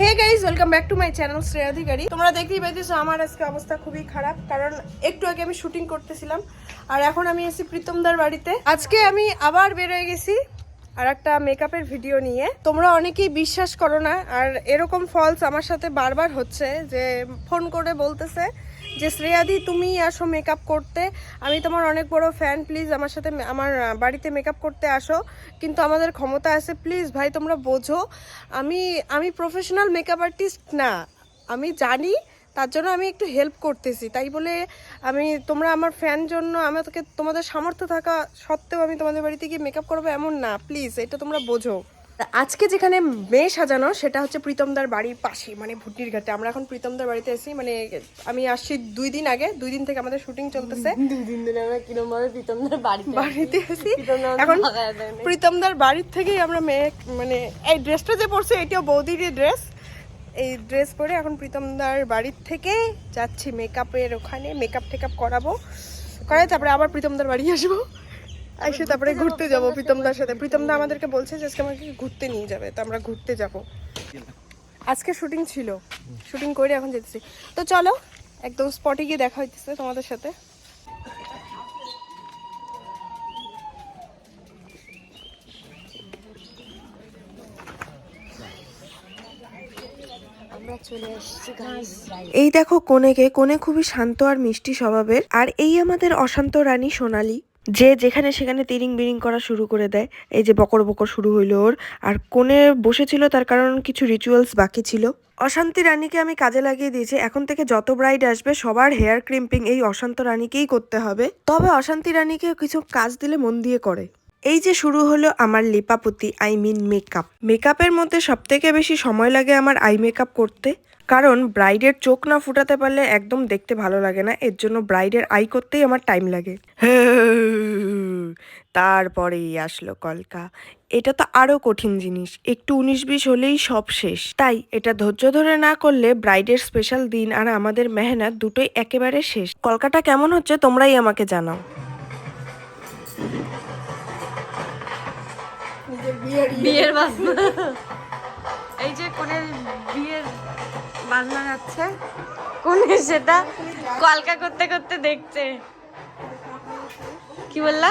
Hey welcome back to my channel Shreya Adhikari তোমরা আমার আজকে অবস্থা খুবই খারাপ, কারণ একটু আগে আমি শুটিং করতেছিলাম, আর এখন আমি এসেছি প্রীতমদার বাড়িতে। আজকে আমি আবার বেরোয় গেছি আর একটা মেকআপের ভিডিও নিয়ে। তোমরা অনেকেই বিশ্বাস করো না, আর এরকম ফলস আমার সাথে বারবার হচ্ছে যে ফোন করে বলতেছে যে, শ্রেয়াদি, তুমি আসো মেকআপ করতে। আমি তোমার অনেক বড় ফ্যান প্লিজ আমার সাথে আমার বাড়িতে মেকআপ করতে আসো। কিন্তু আমাদের ক্ষমতা আছে প্লিজ ভাই তোমরা বোঝো। আমি আমি প্রফেশনাল মেকআপ আর্টিস্ট না। আমি জানি তার জন্য আমি একটু হেল্প করতেছি। তাই বলে আমি তোমরা আমার ফ্যান জন্য আমাকে তোমাদের সামর্থ্য থাকা সত্ত্বেও আমি তোমাদের বাড়িতে গিয়ে মেকআপ করব এমন না। প্লিজ এটা তোমরা বোঝো। আজকে যেখানে মেয়ে সাজানো সেটা হচ্ছে প্রীতমদার বাড়ির পাশে মানে ভুটির ঘাটে। আমরা এখন প্রীতমদার বাড়িতে এসেছি মানে আমি আসছি দুই দিন আগে দুই দিন থেকে আমাদের শুটিং চলতেছে। দুই দিন ধরে আমরা কিরম ভাবে প্রীতমদের বাড়িতে বাড়িতে আমাদের এখন প্রীতমদার বাড়ির থেকেই আমরা মেয়ে মানে এই ড্রেসটা যে পরছে এটাও বৌদিরই ড্রেস এই ড্রেস পরে এখন প্রীতমদার বাড়ির থেকে যাচ্ছি মেকআপের ওখানে, মেকআপ টেকআপ করাবো। করাই, তারপরে আবার প্রীতমদার বাড়ি আসব। এসে তারপরে ঘুরতে যাব প্রীতমদার সাথে। প্রীতমদা আমাদেরকে বলছে যে আজকে আমাকে ঘুরতে নিয়ে যাবে, তো আমরা ঘুরতে যাব। আজকে শুটিং ছিল। শুটিং করে এখন যেতেছি। তো চলো, একদম স্পটে গিয়ে দেখা হইতেছে তোমাদের সাথে। এই দেখো কোনেকে, কোনে খুবই শান্ত আর মিষ্টি স্বভাবের। আর এই আমাদের অশান্ত রানী সোনালি, যে যেখানে সেখানে তিরিং বিরিং করা শুরু করে দেয়। এই যে বকর বকর শুরু হইল ওর। আর কোণে বসেছিল, তার কারণ কিছু রিচুয়ালস বাকি ছিল। অশান্তি রানীকে আমি কাজে লাগিয়ে দিয়েছি। এখন থেকে যত ব্রাইড আসবে, সবার হেয়ার ক্রিম্পিং এই অশান্ত রানীকেই করতে হবে। তবে অশান্তি রানীকে কিছু কাজ দিলে মন দিয়ে করে। এই যে শুরু হলো আমার লিপাপতি আই মিন মেকআপ মেকআপের মধ্যে সব থেকে বেশি সময় লাগে আমার আই মেকআপ করতে। কারণ ব্রাইডের চোখ না ফুটাতে পারলে একদম দেখতে ভালো লাগে না, এর জন্য ব্রাইডের আই করতেই আমার টাইম লাগে। তারপরেই আসলো কলকা। এটা তো আরও কঠিন জিনিস, একটু উনিশ বিশ হলেই সব শেষ। তাই এটা ধৈর্য ধরে না করলে ব্রাইডের স্পেশাল দিন আর আমাদের মেহনত দুটোই একেবারে শেষ। কলকাটা কেমন হচ্ছে তোমরাই আমাকে জানাও। বিয়ের বাজনা। এই যে কোনের বিয়ের বাজনা যাচ্ছে কোনে সেটা কলকা করতে করতে দেখছে। কি বললা?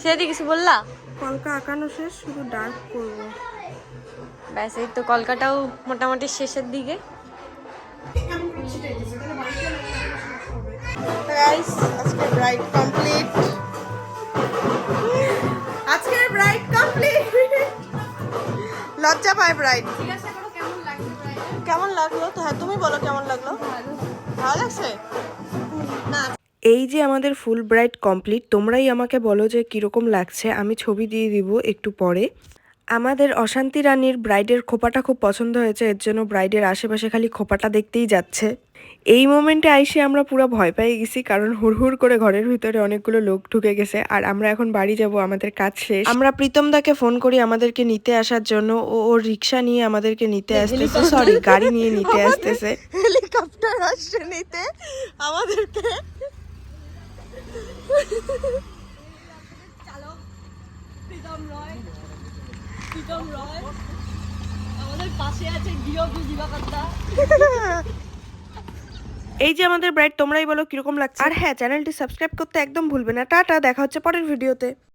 সেদি কিছু বললা? কলকা আঁকানো শেষ শুধু ডার্ক করব। ব্যাস এই তো কলকাটাও মোটামুটি শেষের দিকে। আজকে ব্রাইড কমপ্লিট। লজ্জা পায় ব্রাইড কেমন লাগল তো হ্যাঁ তুমি বলো কেমন লাগল? ভালো লাগছে? না। এই যে আমাদের ফুল ব্রাইট কমপ্লিট তোমরাই আমাকে বলো যে কীরকম লাগছে। আমি ছবি দিয়ে দিব একটু পরে। আমাদের অশান্তি রানীর ব্রাইডের খোপাটা খুব পছন্দ হয়েছে এর জন্য ব্রাইডের আশেপাশে খালি খোপাটা দেখতেই যাচ্ছে। এই মোমেন্টে আইসে আমরা পুরো ভয় পেয়ে গেছি কারণ হুড়হুড় করে ঘরের ভিতরে অনেকগুলো লোক ঢুকে গেছে আর আমরা এখন বাড়ি যাব আমাদের কাজ শেষ। আমরা প্রীতম দাকে ফোন করি আমাদেরকে নিতে আসার জন্য ও ওর রিক্সা নিয়ে আমাদেরকে নিতে আসতেছে সরি গাড়ি নিয়ে নিতে আসতেছে। হেলিকপ্টার আসছে নিতে আমাদেরকে। এই যে আমাদের ব্রাইড তোমরাই বলো কীরকম লাগছে। আর হ্যাঁ চ্যানেলটি সাবস্ক্রাইব করতে একদম ভুলবে না। টাটা, দেখা হচ্ছে পরের ভিডিওতে।